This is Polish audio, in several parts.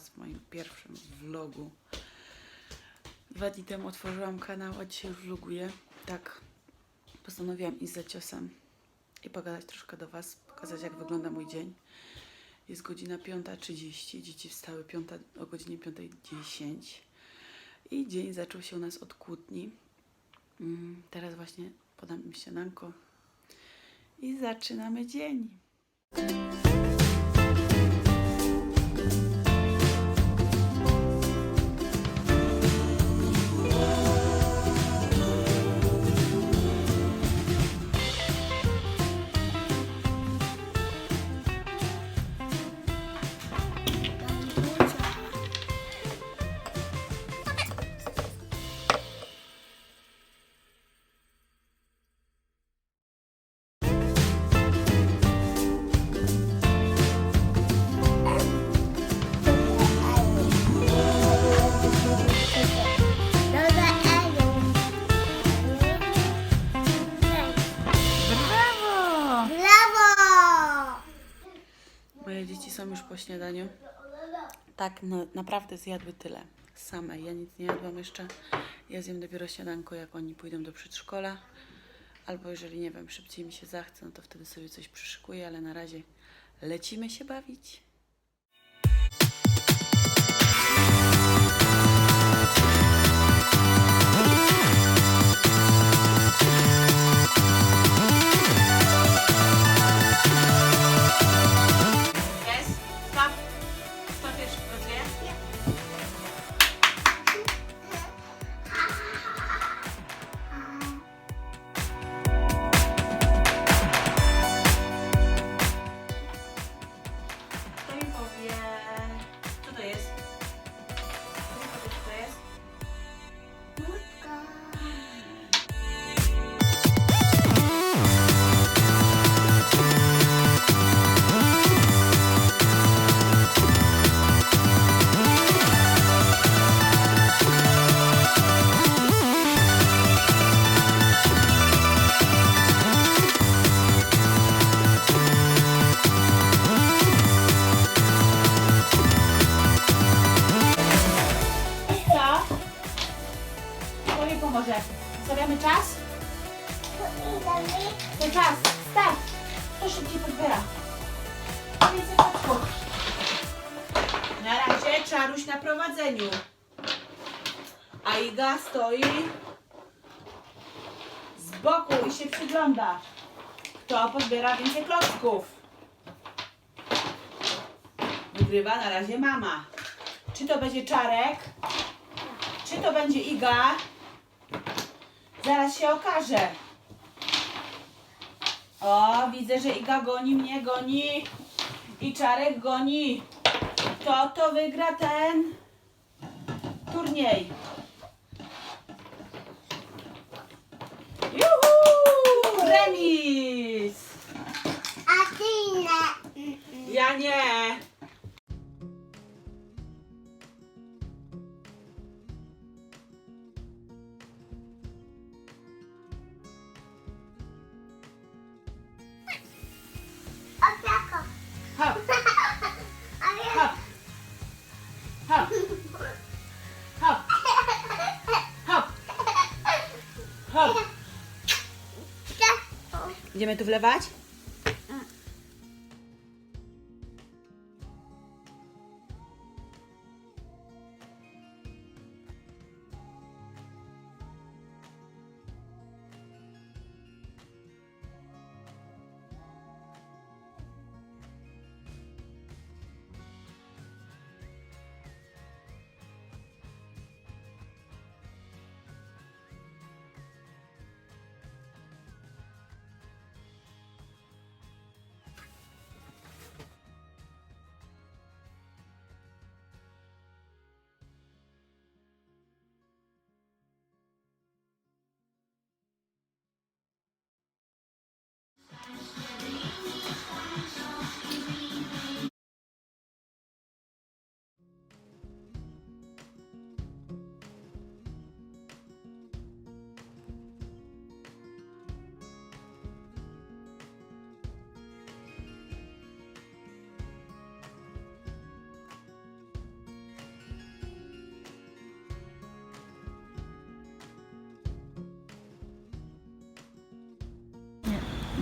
Was w moim pierwszym vlogu. Dwa dni temu otworzyłam kanał, a dzisiaj już vloguję. Tak, postanowiłam iść za ciosem i pogadać troszkę do Was, pokazać jak wygląda mój dzień. Jest godzina 5.30, dzieci wstały 5, o godzinie 5.10 i dzień zaczął się u nas od kłótni. Mm, Teraz właśnie podam im śniadanko i zaczynamy dzień. Już po śniadaniu. Tak, no, naprawdę zjadły tyle. Same. Ja nic nie jadłam jeszcze. Ja zjem dopiero śniadanko, jak oni pójdą do przedszkola. Albo jeżeli, nie wiem, szybciej mi się zachce, no to wtedy sobie coś przyszykuję, ale na razie lecimy się bawić. Przygląda. Kto podbiera więcej klocków? Wygrywa na razie mama. Czy to będzie Czarek? Czy to będzie Iga? Zaraz się okaże. O, widzę, że Iga goni mnie, goni. I Czarek goni. Kto to wygra ten turniej? Juhu! Remis! A ty nie. Ja nie. Opiako. Hop, Ale hop. Hop, hop. Hop, hop. Idziemy tu wlewać?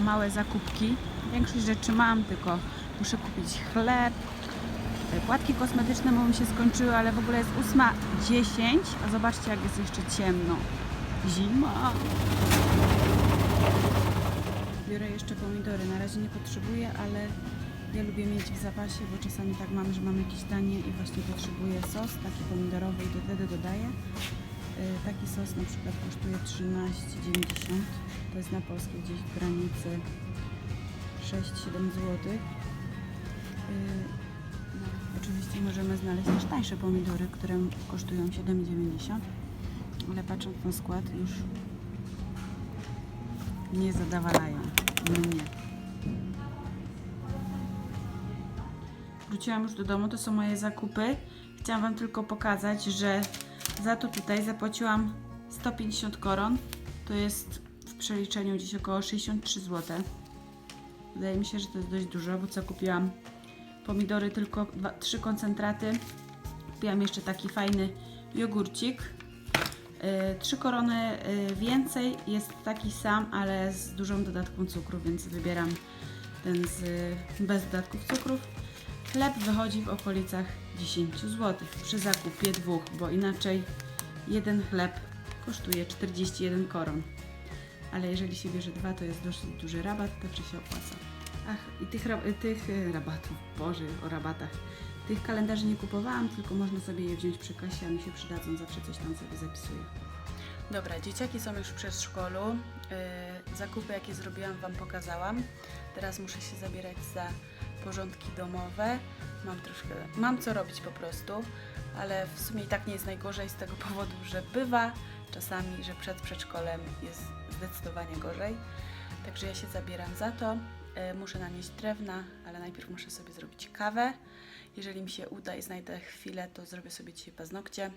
Małe zakupki. Większość rzeczy mam, tylko muszę kupić chleb. E, Płatki kosmetyczne bo mi się skończyły, ale w ogóle jest 8.10, a zobaczcie jak jest jeszcze ciemno. Zima. Biorę jeszcze pomidory. Na razie nie potrzebuję, ale ja lubię mieć w zapasie, bo czasami tak mam, że mam jakieś danie i właśnie potrzebuję sos taki pomidorowy i do wtedy dodaję. Y, Taki sos na przykład kosztuje 13,90. To jest na polskie gdzieś w granicy 6-7 zł. No, oczywiście możemy znaleźć też tańsze pomidory, które kosztują 7,90. Ale patrząc na skład już nie zadawalają mnie. Wróciłam już do domu, to są moje zakupy. Chciałam Wam tylko pokazać, że za to tutaj zapłaciłam 150 koron. To jest przeliczeniu gdzieś około 63 zł. Wydaje mi się, że to jest dość dużo, bo co kupiłam? Pomidory tylko dwa, trzy koncentraty. Kupiłam jeszcze taki fajny jogurcik. Y, Trzy korony y, więcej jest taki sam, ale z dużą dodatką cukru, więc wybieram ten z, y, bez dodatków cukrów. Chleb wychodzi w okolicach 10 zł przy zakupie dwóch, bo inaczej jeden chleb kosztuje 41 koron. Ale jeżeli się bierze dwa, to jest dosyć duży rabat, także się opłaca. Ach, i tych, y, tych y, rabatów, Boże, o rabatach. Tych kalendarzy nie kupowałam, tylko można sobie je wziąć przy kasie, a mi się przydadzą, zawsze coś tam sobie zapisuję. Dobra, dzieciaki są już w przedszkolu. Yy, zakupy, jakie zrobiłam, Wam pokazałam. Teraz muszę się zabierać za porządki domowe. Mam troszkę, mam co robić po prostu, ale w sumie i tak nie jest najgorzej z tego powodu, że bywa czasami, że przed przedszkolem jest zdecydowanie gorzej. Także ja się zabieram za to. Yy, muszę nanieść drewna, ale najpierw muszę sobie zrobić kawę. Jeżeli mi się uda i znajdę chwilę, to zrobię sobie dzisiaj paznokcie.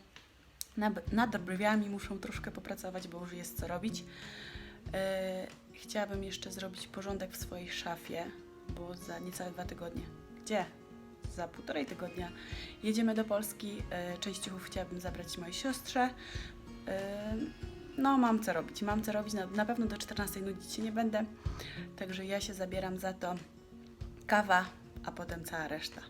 Nad, nad brwiami muszą troszkę popracować, bo już jest co robić. E, chciałabym jeszcze zrobić porządek w swojej szafie, bo za niecałe dwa tygodnie. Gdzie? Za półtorej tygodnia jedziemy do Polski. E, część ciuchów chciałabym zabrać mojej siostrze. No, mam co robić. Mam co robić. Na, na pewno do 14 nudzić się nie będę. Także ja się zabieram za to. Kawa, a potem cała reszta.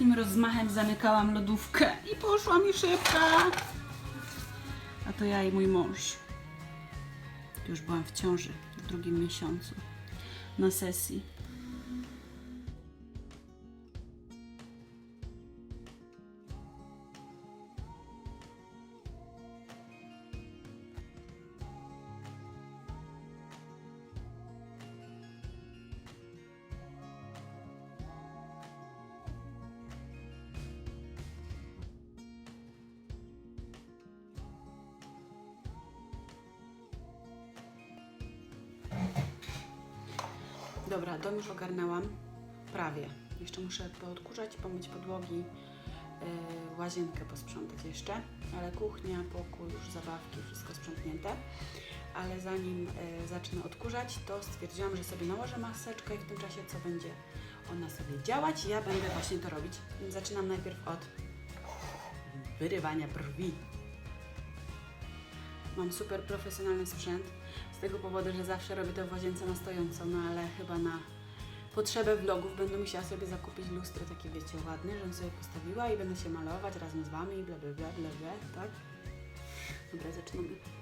Takim rozmachem zamykałam lodówkę i poszła mi szybka. A to ja i mój mąż. Już byłam w ciąży w drugim miesiącu na sesji. Dobra, dom już ogarnęłam. Prawie. Jeszcze muszę poodkurzać, pomyć podłogi, yy, łazienkę posprzątać jeszcze, ale kuchnia, pokój, już zabawki, wszystko sprzątnięte. Ale zanim yy, zacznę odkurzać, to stwierdziłam, że sobie nałożę maseczkę i w tym czasie co będzie ona sobie działać, ja będę właśnie to robić. Zaczynam najpierw od wyrywania brwi. Mam super profesjonalny sprzęt. Z tego powodu, że zawsze robię to w łazience na stojąco, no ale chyba na potrzebę vlogów będę musiała sobie zakupić lustro takie, wiecie, ładne, żebym sobie postawiła i będę się malować razem z Wami, bla bla bla bla, bla tak? Dobra, zaczynamy.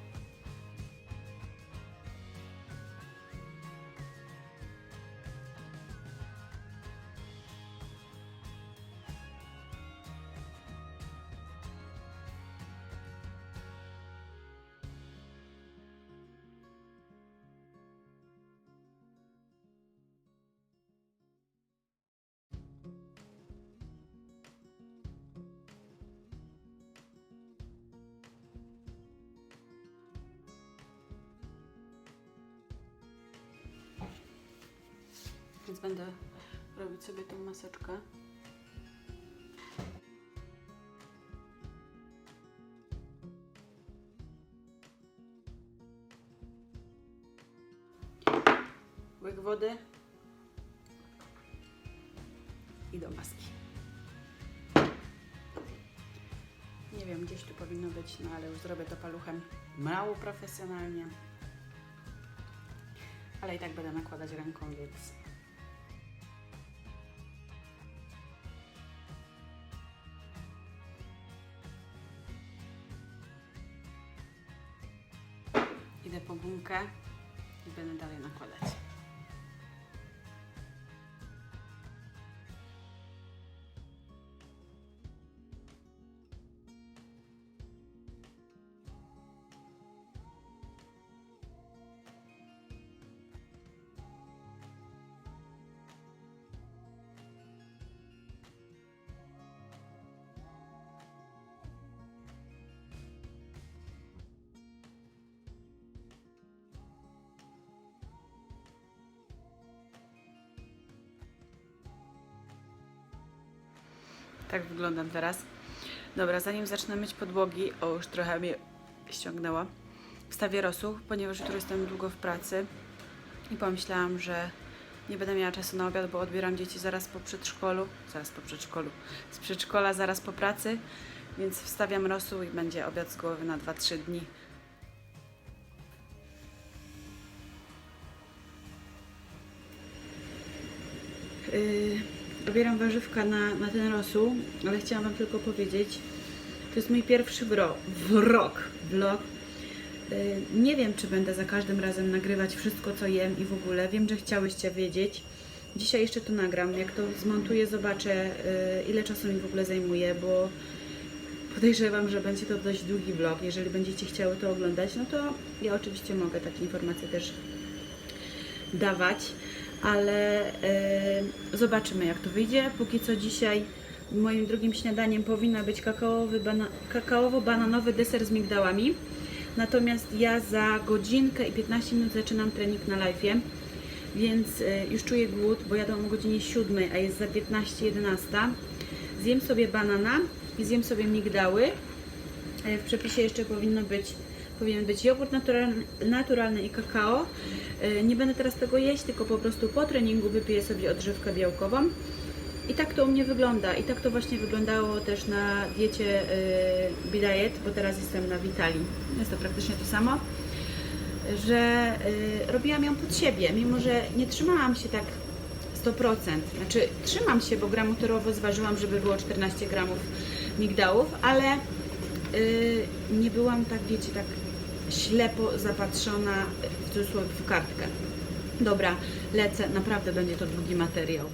Więc będę robić sobie tą maseczkę. Łyk wody i do maski. Nie wiem, gdzieś tu powinno być, no ale już zrobię to paluchem mało profesjonalnie. Ale i tak będę nakładać ręką, więc Tak wyglądam teraz. Dobra, zanim zacznę myć podłogi, o już trochę mnie ściągnęło, wstawię rosół, ponieważ jutro jestem długo w pracy i pomyślałam, że nie będę miała czasu na obiad, bo odbieram dzieci zaraz po przedszkolu, zaraz po przedszkolu, z przedszkola zaraz po pracy, więc wstawiam rosół i będzie obiad z głowy na 2-3 dni. Yy, obieram warzywka na, na ten rosół, ale chciałam Wam tylko powiedzieć, to jest mój pierwszy wro, wrok, vlog. Yy, nie wiem, czy będę za każdym razem nagrywać wszystko, co jem i w ogóle. Wiem, że chciałyście wiedzieć. Dzisiaj jeszcze to nagram. Jak to zmontuję, zobaczę, yy, ile czasu mi w ogóle zajmuje, bo podejrzewam, że będzie to dość długi vlog. Jeżeli będziecie chciały to oglądać, no to ja oczywiście mogę takie informacje też dawać, ale e, zobaczymy jak to wyjdzie. Póki co dzisiaj moim drugim śniadaniem powinna być kakaowo-bananowy deser z migdałami. Natomiast ja za godzinkę i 15 minut zaczynam trening na live'ie, więc e, już czuję głód, bo jadę o godzinie 7, a jest za 15-11. Zjem sobie banana i zjem sobie migdały. E, W przepisie jeszcze powinno być, powinien być jogurt naturalny, naturalny i kakao. E, Nie będę teraz tego jeść, tylko po prostu po treningu wypiję sobie odżywkę białkową. I tak to u mnie wygląda. I tak to właśnie wyglądało też na diecie y, Bidiet, bo teraz jestem na Vitali. Jest to praktycznie to samo. Że y, robiłam ją pod siebie, mimo że nie trzymałam się tak 100%. Znaczy trzymam się, bo gramuterowo zważyłam, żeby było 14 gramów migdałów, ale y, nie byłam tak, wiecie, tak ślepo zapatrzona w cudzysłowie w kartkę. Dobra, lecę, naprawdę będzie to długi materiał.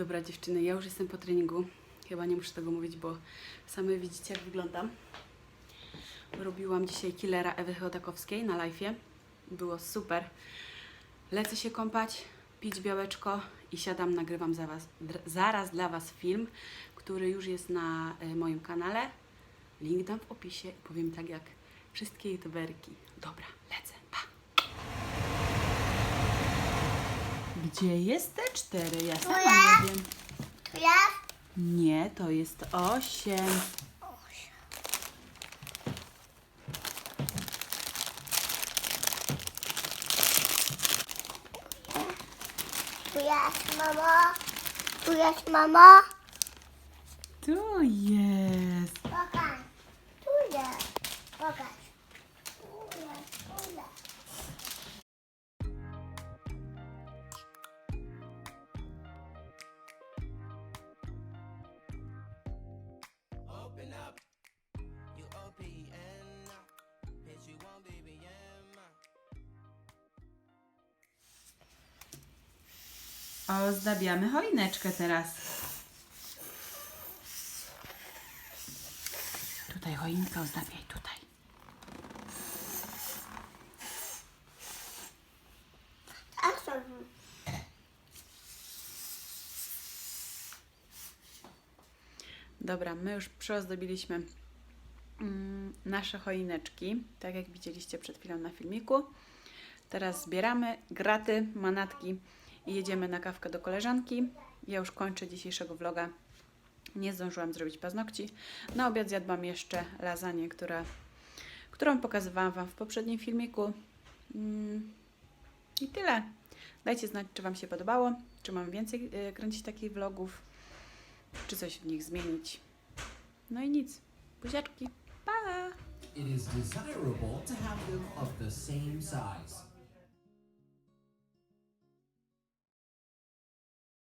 Dobra dziewczyny, ja już jestem po treningu. Chyba nie muszę tego mówić, bo same widzicie jak wyglądam. Robiłam dzisiaj killera Ewy Chodakowskiej na live'ie. Było super. Lecę się kąpać, pić białeczko i siadam, nagrywam za was, zaraz dla Was film, który już jest na y, moim kanale. Link dam w opisie i powiem tak jak wszystkie youtuberki. Dobra, lecę, pa! Gdzie jest te cztery? Ja sama nie wiem. Ja? Nie, to jest osiem. Tu jest mama. Tu jest mama. Tu jest. Ozdabiamy choineczkę teraz. Tutaj choinkę ozdabiaj, tutaj. Dobra, my już przyozdobiliśmy mm, nasze choineczki, tak jak widzieliście przed chwilą na filmiku. Teraz zbieramy graty, manatki jedziemy na kawkę do koleżanki. Ja już kończę dzisiejszego vloga. Nie zdążyłam zrobić paznokci. Na obiad zjadłam jeszcze lasagne, która, którą pokazywałam Wam w poprzednim filmiku. Mm, I tyle. Dajcie znać, czy Wam się podobało, czy mam więcej y, kręcić takich vlogów, czy coś w nich zmienić. No i nic. Buziaczki. Pa! It is desirable to have them of the same size.